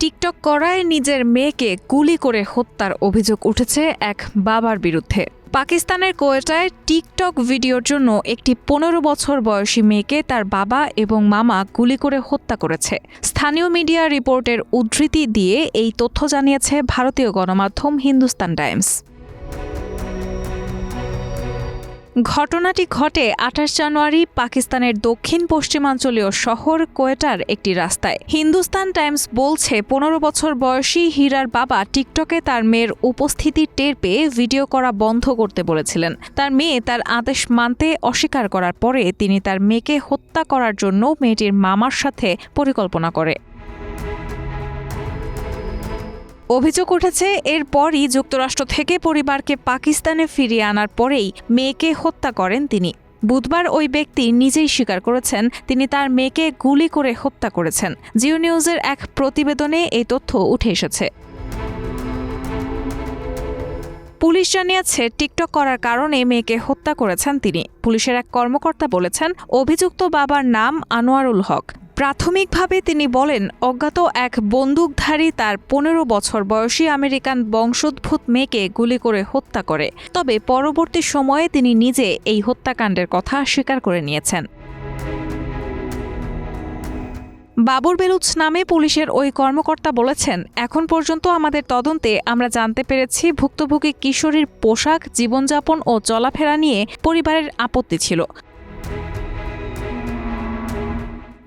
TikTok করায় নিজের মেয়েকে গুলি করে হত্যার অভিযোগ উঠেছে এক বাবার বিরুদ্ধে। পাকিস্তানের কোয়েটায় টিকটক ভিডিওর জন্য একটি পনেরো বছর বয়সী মেয়েকে তার বাবা এবং মামা গুলি করে হত্যা করেছে। স্থানীয় মিডিয়া রিপোর্টের উদ্ধৃতি দিয়ে এই তথ্য জানিয়েছে ভারতীয় গণমাধ্যম হিন্দুস্তান টাইমস। ঘটনাটি ঘটে আঠাশ জানুয়ারি পাকিস্তানের দক্ষিণ পশ্চিমাঞ্চলীয় শহর কোয়েটার একটি রাস্তায়। হিন্দুস্তান টাইমস বলছে, পনেরো বছর বয়সী হীরার বাবা টিকটকে তার মেয়ের উপস্থিতি টের পেয়ে ভিডিও করা বন্ধ করতে বলেছিলেন। তার মেয়ে তার আদেশ মানতে অস্বীকার করার পরে তিনি তার মেয়েকে হত্যা করার জন্য মেয়েটির মামার সাথে পরিকল্পনা করে। অভিযোগ উঠেছে, এরপরই যুক্তরাষ্ট্র থেকে পরিবারকে পাকিস্তানে ফিরিয়ে আনার পরেই মেয়েকে হত্যা করেন তিনি। বুধবার ওই ব্যক্তি নিজেই স্বীকার করেছেন, তিনি তার মেয়েকে গুলি করে হত্যা করেছেন। জিও নিউজের এক প্রতিবেদনে এই তথ্য উঠে এসেছে। পুলিশ জানিয়েছে, টিকটক করার কারণে মেয়েকে হত্যা করেছেন তিনি। পুলিশের এক কর্মকর্তা বলেছেন, অভিযুক্ত বাবার নাম আনোয়ারুল হক। প্রাথমিকভাবে তিনি বলেন, অজ্ঞাত এক বন্দুকধারী তার পনেরো বছর বয়সী আমেরিকান বংশোদ্ভূত মেয়েকে গুলি করে হত্যা করে। তবে পরবর্তী সময়ে তিনি নিজে এই হত্যাকাণ্ডের কথা স্বীকার করে নিয়েছেন। বাবর বেলুচ নামে পুলিশের ওই কর্মকর্তা বলেছেন, এখন পর্যন্ত আমাদের তদন্তে আমরা জানতে পেরেছি ভুক্তভোগী কিশোরীর পোশাক, জীবনযাপন ও চলাফেরা নিয়ে পরিবারের আপত্তি ছিল।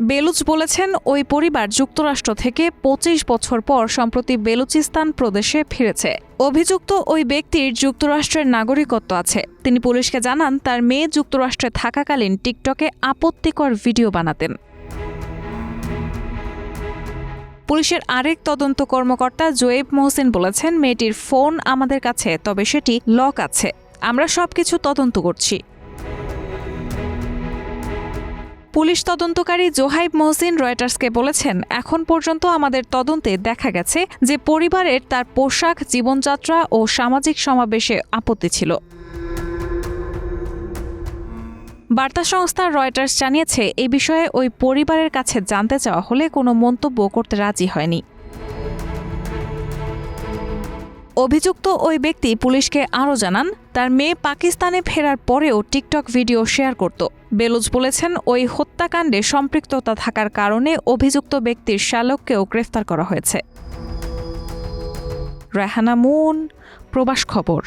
বেলুচ বলেছেন, ওই পরিবার যুক্তরাষ্ট্র থেকে পঁচিশ বছর পর সম্প্রতি বেলুচিস্তান প্রদেশে ফিরেছে। অভিযুক্ত ওই ব্যক্তির যুক্তরাষ্ট্রের নাগরিকত্ব আছে। তিনি পুলিশকে জানান, তার মেয়ে যুক্তরাষ্ট্রে থাকাকালীন টিকটকে আপত্তিকর ভিডিও বানাতেন। পুলিশের আরেক তদন্ত কর্মকর্তা জোয়েব মোহসেন বলেছেন, মেয়েটির ফোন আমাদের কাছে, তবে সেটি লক আছে। আমরা সবকিছু তদন্ত করছি। পুলিশ তদন্তকারী জোহাইব মহসিন রয়টার্সকে বলেছেন, এখন পর্যন্ত আমাদের তদন্তে দেখা গেছে যে পরিবারের তার পোশাক, জীবনযাত্রা ও সামাজিক সমাবেশে আপত্তি ছিল। বার্তা সংস্থা রয়টার্স জানিয়েছে, এ বিষয়ে ওই পরিবারের কাছে জানতে চাওয়া হলে কোনো মন্তব্য করতে রাজি হয়নি। অভিযুক্ত ওই ব্যক্তি পুলিশকে আরও জানান, তার মেয়ে পাকিস্তানে ফেরার পরেও টিকটক ভিডিও শেয়ার করত। বেলুজ বলেছেন, ওই হত্যাকাণ্ডে সম্পৃক্ততা থাকার কারণে অভিযুক্ত ব্যক্তির শ্যালককেও গ্রেফতার করা হয়েছে। রেহানা মুন, প্রবাস খবর।